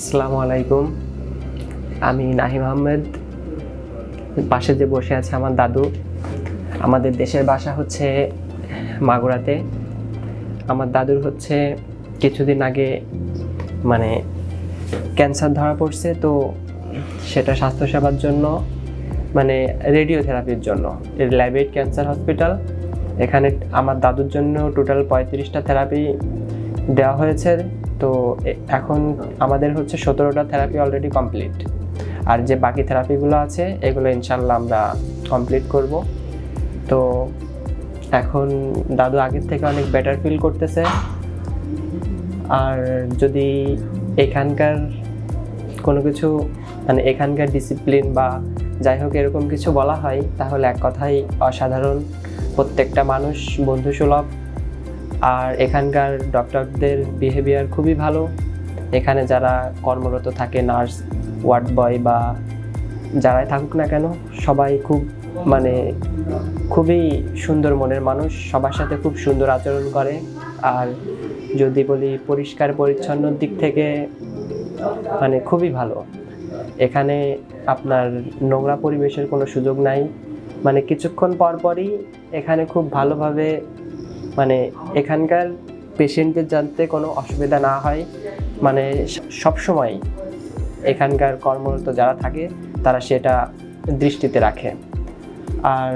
আসসালামু আলাইকুম। আমি নাহিম আহমেদ। পাশে যে বসে আছে আমার দাদু। আমাদের দেশের বাসা হচ্ছে মাগুরাতে। আমার দাদুর হচ্ছে কিছুদিন আগে মানে ক্যান্সার ধরা পড়ছে, তো সেটা স্বাস্থ্যসেবার জন্য মানে রেডিওথেরাপির জন্য। ল্যাবেট ক্যান্সার হসপিটাল। এখানে আমার দাদুর জন্য টোটাল পঁয়ত্রিশটা থেরাপি দেওয়া হয়েছে। তো এখন আমাদের হচ্ছে সতেরোটা থেরাপি অলরেডি কমপ্লিট আর যে বাকি থেরাপিগুলো আছে, এগুলো ইনশাল্লাহ আমরা কমপ্লিট করব। তো, এখন দাদু আগের থেকে অনেক বেটার ফিল করতেছে। আর যদি এখানকার কোনো কিছু মানে এখানকার ডিসিপ্লিন বা যাই হোক এরকম কিছু বলা হয়, তাহলে এক কথাই অসাধারণ। প্রত্যেকটা মানুষ বন্ধুসুলভ। আর এখানকার ডক্টরদের বিহেভিয়ার খুবই ভালো। এখানে যারা কর্মরত থাকে নার্স ওয়ার্ড বয় বা যারাই থাকুক না কেন, সবাই খুব মানে খুবই সুন্দর মনের মানুষ। সবার সাথে খুব সুন্দর আচরণ করে। আর যদি বলি পরিষ্কার পরিচ্ছন্নর দিক থেকে মানে খুবই ভালো। এখানে আপনার নোংরা পরিবেশের কোনো সুযোগ নাই। মানে কিছুক্ষণ পর পরই এখানে খুব ভালোভাবে মানে এখানকার পেশেন্টের জানতে কোনো অসুবিধা না হয়। মানে সব সময় এখানকার কর্মরত যারা থাকে, তারা সেটা দৃষ্টিতে রাখে। আর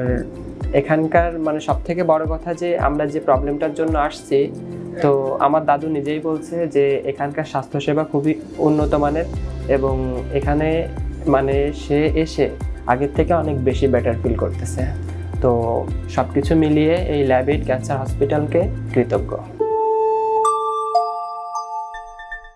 এখানকার মানে সব থেকে বড় কথা যে, আমরা যে প্রবলেমটার জন্য আসছি, তো আমার দাদু নিজেই বলছে যে, এখানকার স্বাস্থ্যসেবা খুবই উন্নত মানের এবং এখানে মানে সে এসে আগের থেকে অনেক বেশি বেটার ফিল করতেছে। তো সব কিছু মিলিয়ে এই ল্যাবেট ক্যান্সার হসপিটালকে কৃতজ্ঞ।